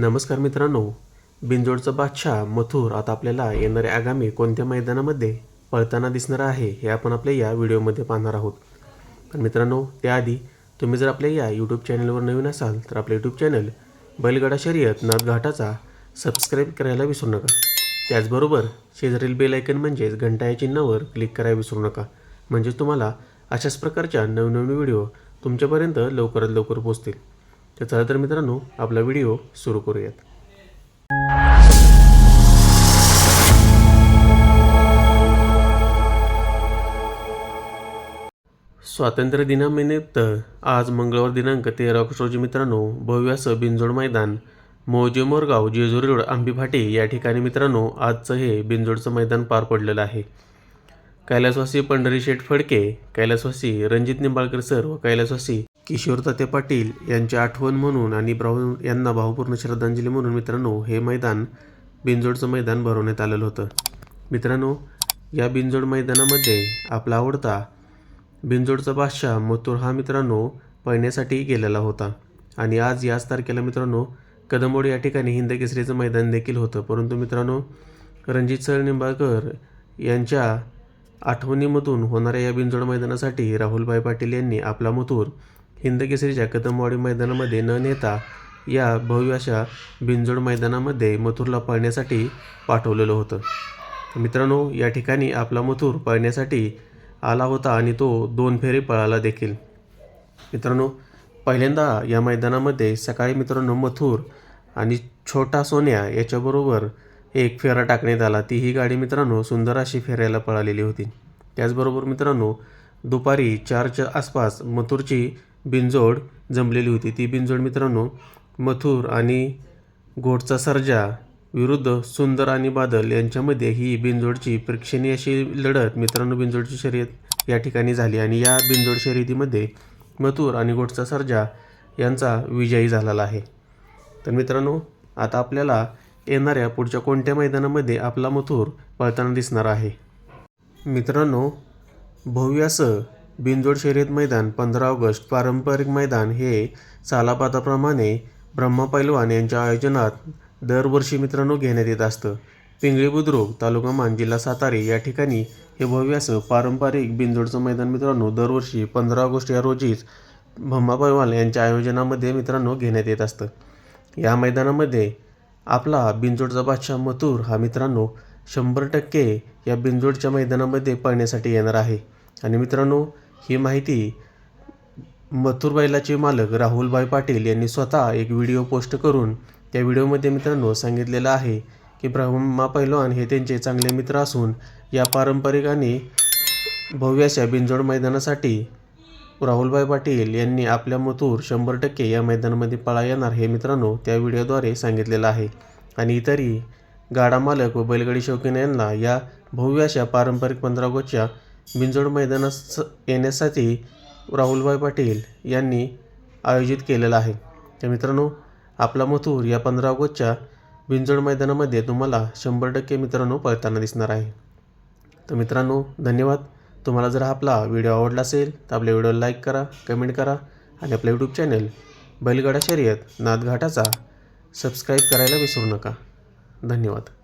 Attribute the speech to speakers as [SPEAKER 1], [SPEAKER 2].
[SPEAKER 1] नमस्कार मित्रांनो बिंजोडचा बादशाह मथुर आता आपल्याला येणाऱ्या आगामी कोणत्या मैदानामध्ये पळताना दिसणार आहे हे आपण आपल्या या व्हिडिओमध्ये पाहणार आहोत. पण मित्रांनो त्याआधी तुम्ही जर आपल्या या यूट्यूब चॅनलवर नवीन असाल तर आपलं यूट्यूब चॅनल बैलगाडा शर्यत नादघाटाचा सबस्क्राईब करायला विसरू नका. त्याचबरोबर शेजारील बेल आयकन म्हणजेच घंटा या चिन्हावर क्लिक करायला विसरू नका. म्हणजेच तुम्हाला अशाच प्रकारच्या नवनवीन व्हिडिओ तुमच्यापर्यंत लवकरात लवकर पोहोचतील. तर चला तर मित्रांनो आपला व्हिडिओ सुरू करूयात. स्वातंत्र्य दिनानिमित्त आज मंगळवार दिनांक तेरा ऑगस्ट रोजी मित्रांनो भव्यासं बिंजोड मैदान मौजे मोरगाव जेजुरी रोड आंबीफाटी या ठिकाणी मित्रांनो आजचं हे बिंजोडचं मैदान पार पडलेलं आहे. कैलासवासी पंढरी शेठ फडके कैलासवासी रणजित निंबाळकर सर व कैलासवासी किशोर तात्या पाटील यांची आठवण म्हणून आणि भाऊ यांना भावपूर्ण श्रद्धांजली म्हणून मित्रांनो हे मैदान बिंजोडचं मैदान भरवण्यात आलेलं होतं. मित्रांनो या बिंजोड मैदानामध्ये आपला आवडता बिंजोडचा बादशाह मथुर हा मित्रांनो पळण्यासाठी गेलेला होता. आणि आज याच तारखेला मित्रांनो कदमोड या ठिकाणी हिंद केसरीचं मैदान देखील होतं. परंतु मित्रांनो रणजित सर निंबाळकर यांच्या आठवणीमधून होणाऱ्या या बिंजोड मैदानासाठी राहुलभाई पाटील यांनी आपला मथुर हिंदकेसरीच्या कदमवाडी मैदानामध्ये न नेता या भव्य अशा बिंजोड मैदानामध्ये मथुरला पळण्यासाठी पाठवलेलं होतं. मित्रांनो या ठिकाणी आपला मथुर पळण्यासाठी आला होता आणि तो दोन फेरी पळाला देखील. मित्रांनो पहिल्यांदा या मैदानामध्ये सकाळी मित्रांनो मथुर आणि छोटा सोन्या याच्याबरोबर एक फेरा टाकण्यात आला. ती ही गाडी मित्रांनो सुंदर अशी फेऱ्याला पळालेली होती. त्याचबरोबर मित्रांनो दुपारी चारच्या आसपास मथुरची बिंजोड जमलेली होती. ती बिंजोड मित्रांनो मथुर आणि घोटचा सर्जा विरुद्ध सुंदर आणि बादल यांच्यामध्ये ही बिंजोडची प्रेक्षणीय अशी लढत मित्रांनो बिंजोडची शर्यत या ठिकाणी झाली आणि या बिंजोड शर्यतीमध्ये मथुर आणि गोटचा सर्जा यांचा विजयी झालेला आहे. तर मित्रांनो आता आपल्याला येणाऱ्या पुढच्या कोणत्या मैदानामध्ये आपला मथुर पळताना दिसणार आहे? मित्रांनो भव्य असं बिनजोड शर्यत मैदान पंधरा ऑगस्ट पारंपरिक मैदान हे सालापाताप्रमाणे ब्रह्मा पैलवान यांच्या आयोजनात दरवर्षी मित्रांनो घेण्यात येत असतं. पिंगळी बुद्रुक तालुका मान जिल्हा सातारे या ठिकाणी हे भव्य असं पारंपरिक बिनजोडचं मैदान मित्रांनो दरवर्षी पंधरा ऑगस्ट या रोजीच भम्मा पैवाल यांच्या आयोजनामध्ये मित्रांनो घेण्यात येत असतं. या मैदानामध्ये आपला बिनजोडचा बादशाह मथुर हा मित्रांनो शंभर टक्के या बिनजोडच्या मैदानामध्ये पळण्यासाठी येणार आहे. आणि मित्रांनो ही माहिती मथुर बैलाचे मालक राहुलभाई पाटील यांनी स्वतः एक व्हिडिओ पोस्ट करून त्या व्हिडिओमध्ये मित्रांनो सांगितलेलं आहे की ब्रह्मा पैलवान हे त्यांचे चांगले मित्र असून या पारंपरिक आणि भव्य अशा बिनजोड मैदानासाठी राहुलभाई पाटील यांनी आपल्या मथुर शंभर टक्के या मैदानामध्ये पळा येणार हे मित्रांनो त्या व्हिडिओद्वारे सांगितलेलं आहे. आणि इतरही गाडा मालक व बैलगाडी शौकीन यांना या भव्य अशा पारंपरिक पंधरा गोच्या बिनजोड मैदानास येण्यासाठी राहुलभाई पाटील यांनी आयोजित केलेलं आहे. तर मित्रांनो आपला मथुर या पंधरा ऑगस्टच्या बिंजोड मैदानामध्ये तुम्हाला शंभर टक्के मित्रांनो पळताना दिसणार आहे. तर मित्रांनो धन्यवाद. तुम्हाला जर आपला व्हिडिओ आवडला असेल तर आपल्या व्हिडिओला लाईक करा कमेंट करा आणि आपलं यूट्यूब चॅनल बैलगाडा शर्यत नादघाटाचा सबस्क्राईब करायला विसरू नका. धन्यवाद.